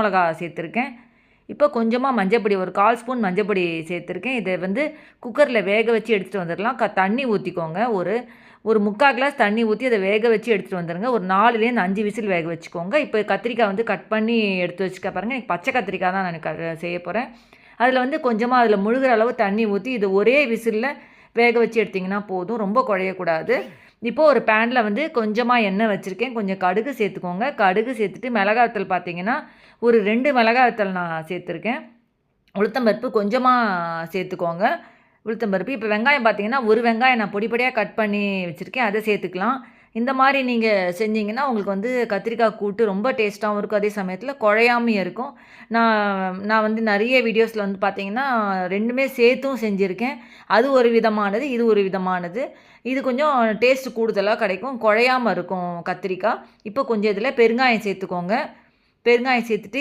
மிளகா சேர்த்துருக்கேன். இப்போ கொஞ்சமாக மஞ்சப்பொடி ஒரு கால் ஸ்பூன் மஞ்சப்பொடி சேர்த்துருக்கேன். இதை வந்து குக்கரில் வேக வச்சு எடுத்துகிட்டு வந்துடலாம் க தண்ணி ஊற்றிக்கோங்க ஒரு ஒரு முக்கால் கிளாஸ் தண்ணி ஊற்றி அதை வேக வச்சு எடுத்துகிட்டு வந்துடுங்க ஒரு நாலுலேருந்து அஞ்சு விசில் வேக வச்சுக்கோங்க. இப்போ கத்திரிக்காய் வந்து கட் பண்ணி எடுத்து வச்சுக்க பாருங்கள் எனக்கு பச்சை கத்திரிக்காய் தான் நான் க செய்ய போகிறேன் அதில் வந்து கொஞ்சமாக அதில் முழுகிற அளவு தண்ணி ஊற்றி இது ஒரே விசிலில் வேக வச்சு எடுத்திங்கன்னா போதும். ரொம்ப குழையக்கூடாது. இப்போது ஒரு பேனில் வந்து கொஞ்சமாக எண்ணெய் வச்சுருக்கேன். கொஞ்சம் கடுகு சேர்த்துக்கோங்க. கடுகு சேர்த்துட்டு மிளகாத்தல் பார்த்தீங்கன்னா ஒரு ரெண்டு மிளகாத்தல் நான் சேர்த்துருக்கேன். உளுத்தம்பருப்பு கொஞ்சமாக சேர்த்துக்கோங்க. உளுத்தம்பருப்பு இப்போ வெங்காயம் பார்த்தீங்கன்னா ஒரு வெங்காயம் நான் பொடி பொடியாக கட் பண்ணி வச்சுருக்கேன். அதை சேர்த்துக்கலாம். இந்த மாதிரி நீங்கள் செஞ்சீங்கன்னா உங்களுக்கு வந்து கத்திரிக்காய் கூட்டு ரொம்ப டேஸ்ட்டாகவும் இருக்கும். அதே சமயத்தில் குழையாமையும் இருக்கும். நான் நான் வந்து நிறைய வீடியோஸில் வந்து பார்த்தீங்கன்னா ரெண்டுமே சேர்த்தும் செஞ்சுருக்கேன். அது ஒரு விதமானது இது ஒரு விதமானது. இது கொஞ்சம் டேஸ்ட் கூடுதலாக கிடைக்கும். குழையாமல் இருக்கும் கத்திரிக்காய். இப்போ கொஞ்சம் இதில் பெருங்காயம் சேர்த்துக்கோங்க. பெருங்காயம் சேர்த்துட்டு